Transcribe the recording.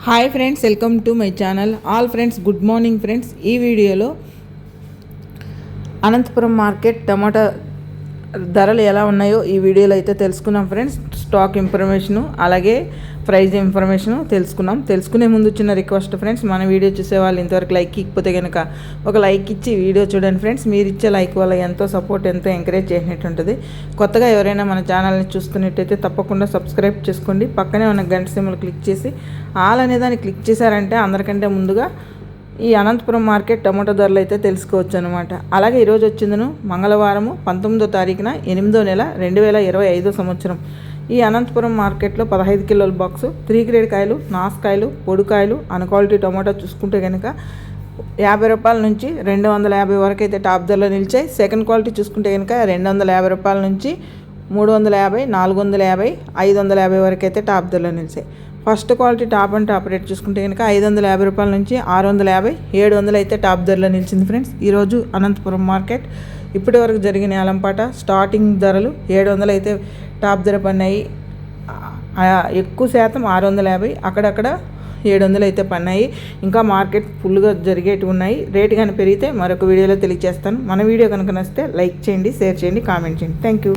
Hi friends welcome to my channel all friends good morning friends ఈ వీడియోలో Anantapuram market టమాటా ధరలు ఎలా ఉన్నాయో ఈ వీడియోలో అయితే తెలుసుకున్నాం ఫ్రెండ్స్. స్టాక్ ఇన్ఫర్మేషను అలాగే ప్రైజ్ ఇన్ఫర్మేషను తెలుసుకున్నాం తెలుసుకునే ముందు చిన్న రిక్వెస్ట్ ఫ్రెండ్స్ మన వీడియో చూసే వాళ్ళు ఇంతవరకు లైక్ ఇకపోతే కనుక ఒక లైక్ ఇచ్చి వీడియో చూడండి ఫ్రెండ్స్. మీరు ఇచ్చే లైక్ వల్ల ఎంతో సపోర్ట్ ఎంతో ఎంకరేజ్ చేసినట్టు ఉంటుంది. కొత్తగా ఎవరైనా మన ఛానల్ని చూస్తున్నట్టయితే తప్పకుండా సబ్స్క్రైబ్ చేసుకోండి. పక్కనే ఉన్న గంట సింబల్ క్లిక్ చేసి ఆల్ అనే దాన్ని క్లిక్ చేశారంటే అందరికంటే ముందుగా ఈ అనంతపురం మార్కెట్ టమాటో ధరలు అయితే తెలుసుకోవచ్చు అనమాట అలాగే ఈరోజు వచ్చిందను మంగళవారము పంతొమ్మిదో తారీఖున ఎనిమిదో నెల రెండు వేల ఇరవై ఐదో సంవత్సరం. ఈ అనంతపురం మార్కెట్లో పదహైదు కిలోల బాక్సు త్రీ గ్రేడ్ కాయలు నాసుకాయలు పొడికాయలు అన్క్వాలిటీ టమాటో చూసుకుంటే కనుక యాభై రూపాయల నుంచి రెండు వందల యాభై వరకు అయితే టాప్ ధరలో నిలిచాయి. సెకండ్ క్వాలిటీ చూసుకుంటే కనుక రెండు వందల యాభై రూపాయల నుంచి మూడు వందల యాభై నాలుగు వందల యాభై ఐదు వందల యాభై వరకు అయితే టాప్ ధరలో నిలిచాయి. First quality top and top rate చూసుకుంటే కనుక ఐదు వందల యాభై రూపాయల నుంచి ఆరు వందల యాభై ఏడు వందలు అయితే టాప్ ధరలో నిలిచింది ఫ్రెండ్స్. ఈరోజు అనంతపురం మార్కెట్. ఇప్పటి వరకు జరిగిన అలంపాట స్టార్టింగ్ ధరలు ఏడు వందలు అయితే టాప్ ధర పన్నాయి. ఎక్కువ శాతం ఆరు వందల యాభై అక్కడక్కడ ఏడు వందలు అయితే పన్నాయి. ఇంకా మార్కెట్ ఫుల్గా జరిగేవి ఉన్నాయి. రేటు కానీ పెరిగితే మరొక వీడియోలో తెలియజేస్తాను. మన వీడియో కనుక నచ్చితే లైక్ చేయండి షేర్ చేయండి కామెంట్ చేయండి. Thank you